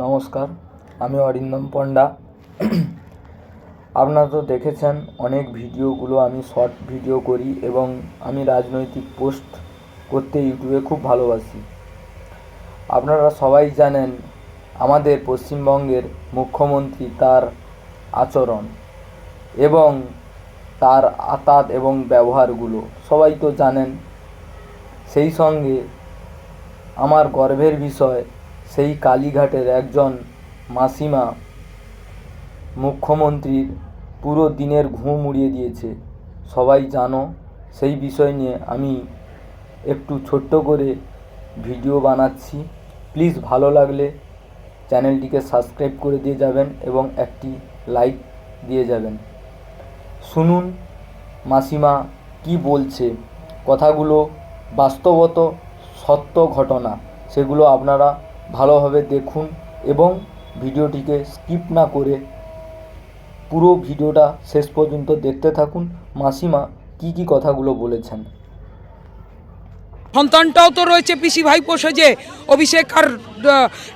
নমস্কার, আমি অরিন্দম পণ্ডা। আপনারা তো দেখেছেন, অনেক ভিডিওগুলো আমি শর্ট ভিডিও করি এবং আমি রাজনৈতিক পোস্ট করতে ইউটিউবে খুব ভালোবাসি। আপনারা সবাই জানেন, আমাদের পশ্চিমবঙ্গের মুখ্যমন্ত্রী তার আচরণ এবং তার আতাত এবং ব্যবহারগুলো। সবাই তো জানেন, সেই সঙ্গে আমার গর্বের বিষয় সেই কালীঘাটের একজন মাসিমা মুখ্যমন্ত্রীর পুরো দিনের ঘুম উড়িয়ে দিয়েছে। সবাই জানো, সেই বিষয় নিয়ে আমি একটু ছোট্ট করে ভিডিও বানাচ্ছি। প্লিজ ভালো লাগলে চ্যানেলটিকে সাবস্ক্রাইব করে দিয়ে যাবেন এবং একটি লাইক দিয়ে যাবেন। শুনুন, মাসিমা কি বলছে? কথাগুলো বাস্তবত সত্য ঘটনা, সেগুলো আপনারা ভালোভাবে দেখুন এবং ভিডিওটিকে স্কিপ না করে পুরো ভিডিওটা শেষ পর্যন্ত দেখতে থাকুন। মাসিমা কি কি কথাগুলো বলেছেন? সন্তানটাও তো রয়েছে পিসি ভাই পোষে যে অভিষেক আর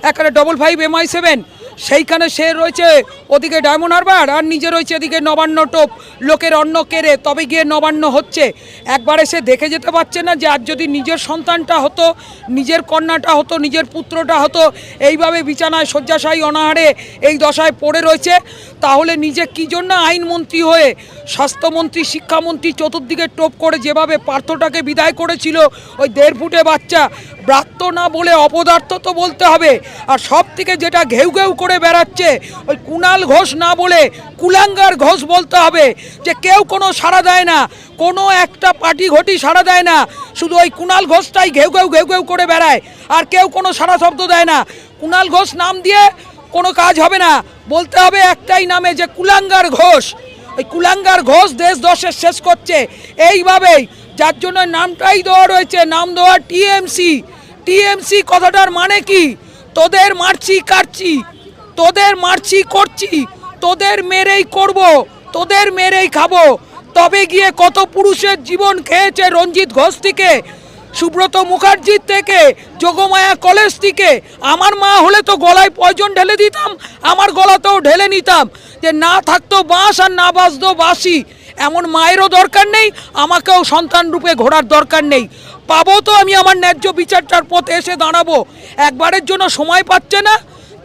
একেবারে ডবল ফাইভ এমআই সেভেন সেইখানে সে রয়েছে, ওদিকে ডায়মন্ড হারবার, আর নিজে রয়েছে এদিকে নবান্ন টোপ। লোকের অন্ন কেড়ে তবে গিয়ে নবান্ন হচ্ছে। একবারে সে দেখে যেতে পারছে না যে, আর যদি নিজের সন্তানটা হতো, নিজের কন্যাটা হতো, নিজের পুত্রটা হতো, এইভাবে বিছানায় শয্যাশায়ী অনাহারে এই দশায় পড়ে রয়েছে, তাহলে নিজে কী জন্য আইনমন্ত্রী হয়ে, স্বাস্থ্যমন্ত্রী, শিক্ষামন্ত্রী, চতুর্দিকে টোপ করে যেভাবে পার্থটাকে বিদায় করেছিল, ওই দেড় ফুটে বাচ্চা ব্রাত্য না বলে অপদার্থ তো বলতে হবে। আর সব থেকে যেটা ঘেউ ঘেউ করে বেড়াচ্ছে, ওই কুণাল ঘোষ না বলে কুলাঙ্গার ঘোষ বলতে হবে যে কেউ কোনো সাড়া দেয় না, কোনো একটা পার্টি ঘটি সাড়া দেয় না, শুধু ওই কুণাল ঘোষটাই ঘেউ ঘেউ ঘেউ ঘেউ করে বেড়ায়, আর কেউ কোনো সাড়া শব্দ দেয় না। কুণাল ঘোষ নাম দিয়ে কোনো কাজ হবে না। বলতে হবে একটাই নামে যে কুলাঙ্গার ঘোষ। ওই কুলাঙ্গার ঘোষ দেশ দশের শেষ করছে। এইভাবেই, যার জন্য নামটাই দেওয়া রয়েছে, নাম দেওয়া টিএমসি। টিএমসি কথাটার মানে কি? তোদের মারছি, কাটছি। তোদের মারছি, করছি। তোদের মেরেই করব, তোদের মেরেই খাব। তবে গিয়ে কত পুরুষের জীবন খেয়েছে রঞ্জিত ঘোষ থেকে, সুব্রত মুখার্জির থেকে, যোগমায়া কলেজ থেকে। আমার মা হলে তো গলায় পয়জন ঢেলে দিতাম, আমার গলাতেও ঢেলে নিতাম। যে না থাকতো বাঁশ আর না বাঁচতো বাঁশি, এমন মায়েরও দরকার নেই, আমাকেও সন্তান রূপে ঘোরার দরকার নেই। পাবো তো, আমি আমার ন্যায্য বিচারটার পথে এসে দাঁড়াবো। একবারের জন্য সময় পাচ্ছে না।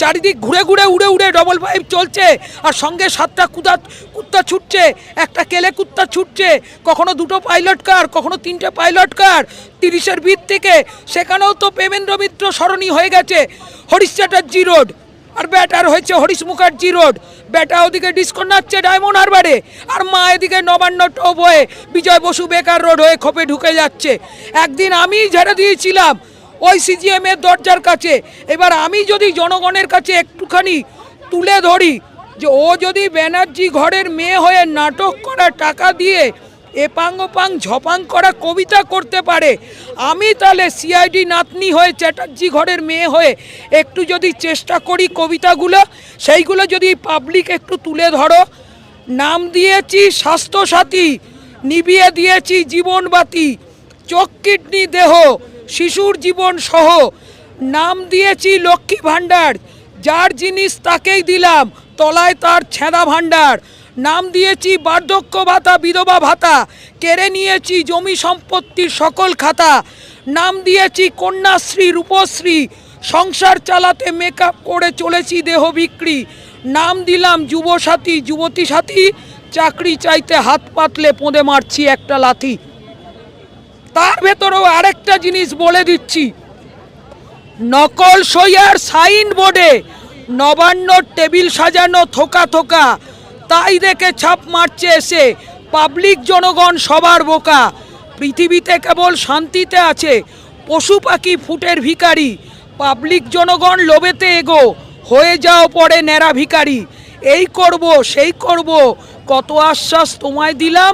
চারিদিক ঘুরে ঘুরে উড়ে উড়ে ডবল ফাইভ চলছে, আর সঙ্গে সাতটা কুদা কুত্তা ছুটছে, একটা কেলে কুত্তা ছুটছে, কখনো দুটো পাইলট কার কখনো তিনটে পাইলট কার তিরিশের ভিত থেকে। সেখানেও তো পেমেন্দ্র মিত্র সরণি হয়ে গেছে হরিশ চ্যাটার্জি রোড আর ব্যাটার হয়েছে হরিশ মুখার্জি রোড। ব্যাটা ওদিকে ডিসকো নাচছে ডায়মন্ড হারবারে। আর মা এদিকে নবান্ন টোপ হয়ে বিজয় বসু বেকার রোড হয়ে খোপে ঢুকে যাচ্ছে। একদিন আমি ঝেড়ে দিয়েছিলাম ওই সিজিএম এর দরজার কাছে। এবার আমি যদি জনগণের কাছে একটুখানি তুলে ধরি যে ও যদি ব্যানার্জি ঘরের মেয়ে হয়ে নাটক করা টাকা দিয়ে এপাং ওপাং ঝপাং করা কবিতা করতে পারে। আমি তাহলে সিআইডি নাতনি হয়ে চ্যাটার্জি ঘরের মেয়ে হয়ে একটু যদি চেষ্টা করি কবিতাগুলো, সেইগুলো যদি পাবলিক একটু তুলে ধরো। নাম দিয়েছি স্বাস্থ্যসাথী, নিবিয়ে দিয়েছি জীবনবাতি, চোখ কিডনি দেহ, শিশুর জীবন সহ। নাম দিয়েছি লক্ষ্মী ভাণ্ডার, যার জিনিস তাকেই দিলাম, তলায় তার ছেঁদা ভাণ্ডার। নাম দিয়েছি বার্ধক্য ভাতা, বিধবা ভাতা, কেড়ে নিয়েছি জমি সম্পত্তির সকল খাতা। নাম দিয়েছি কন্যাশ্রী, রূপশ্রী, সংসার চালাতে মেকআপ করে চলেছি দেহ বিক্রি। নাম দিলাম যুবসাথী যুবতী সাথী চাকরি চাইতে হাত পাতলে পোঁদে মারছি একটা লাথি। তার ভেতরেও আরেকটা জিনিস বলে দিচ্ছি। নকল সইয়ার সাইন বোর্ডে নবান্ন টেবিল সাজানো থোকা থোকা। তাই দেখে ছাপ মারছে এসে। পাবলিক জনগণ সবার বোকা। পৃথিবীতে কেবল শান্তিতে আছে পশু পাখি ফুটের ভিখারি। পাবলিক জনগণ লোভেতে এগো, হয়ে যাও পরে ন্যাড়া ভিখারি। এই করব, সেই করব, কত আশ্বাস তোমায় দিলাম।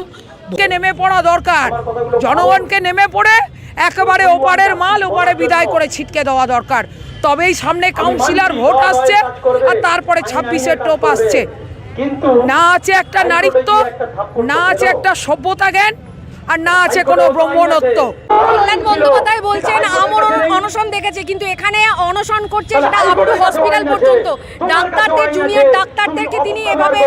নেমে পড়া দরকার। জনগণকে নেমে পড়ে একেবারে ওপারের মাল, ওপারে বিদায় করে ছিটকে দেওয়া দরকার। তবেই সামনে কাউন্সিলর ভোট আসছে আর তারপরে ছাব্বিশের টোপ আসছে। না আছে একটা নারীত্ব না আছে একটা সভ্যতা জ্ঞান আর না আছে কোনো ব্রহ্মণত্ব। কল্যাণ বন্দ্যোপাধ্যায় বলছেন আমরণ অনশন দেখেছে কিন্তু এখানে অনশন করছে সেটা আপ টু হসপিটাল পর্যন্ত। ডাক্তারদের জুনিয়র ডাক্তারদেরকে তিনি এভাবে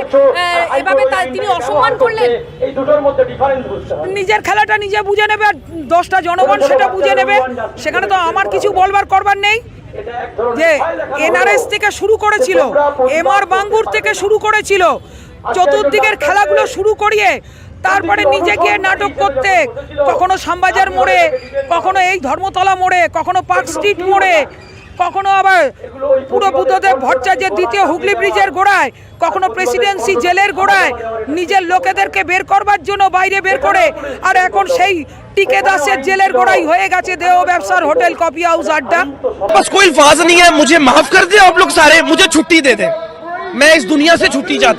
এভাবে তিনি অসম্মান করলেন। এই দুটোর মধ্যে ডিফারেন্স বুঝতে নিজের খেলাটা নিজে বুঝে নেবে আর দশটা জনগণ সেটা বুঝে নেবে। সেখানে তো আমার কিছু বলবার করবার নেই। যে এনআরএস থেকে শুরু করেছিল এম আর বাঙ্গুর থেকে শুরু করেছিল, চতুর্দিকের খেলাগুলো শুরু করিয়ে তারপরে নিজে গিয়ে নাটক করতে, কখনো শ্যামবাজার মোড়ে, কখনো এই ধর্মতলা মোড়ে, কখনো পার্ক স্ট্রিট মোড়ে কখনো আবার পুরো বুদ্ধদেব ভট্টাচার্যের দ্বিতীয় হুগলি ব্রিজের গোড়ায় কখনো প্রেসিডেন্সি জেলের গোড়ায় নিজের লোকেদেরকে বের করবার জন্য বাইরে বের করে আর এখন সেই টিকে দাসের জেলের গোড়াই হয়ে গেছে দেহ ব্যবসার হোটেল কফি হাউস আড্ডা बस कोई अल्फाज नहीं है मुझे माफ कर दे आप लोग सारे मुझे छुट्टी दे दे मैं इस दुनिया से छुट्टी चाहता हूँ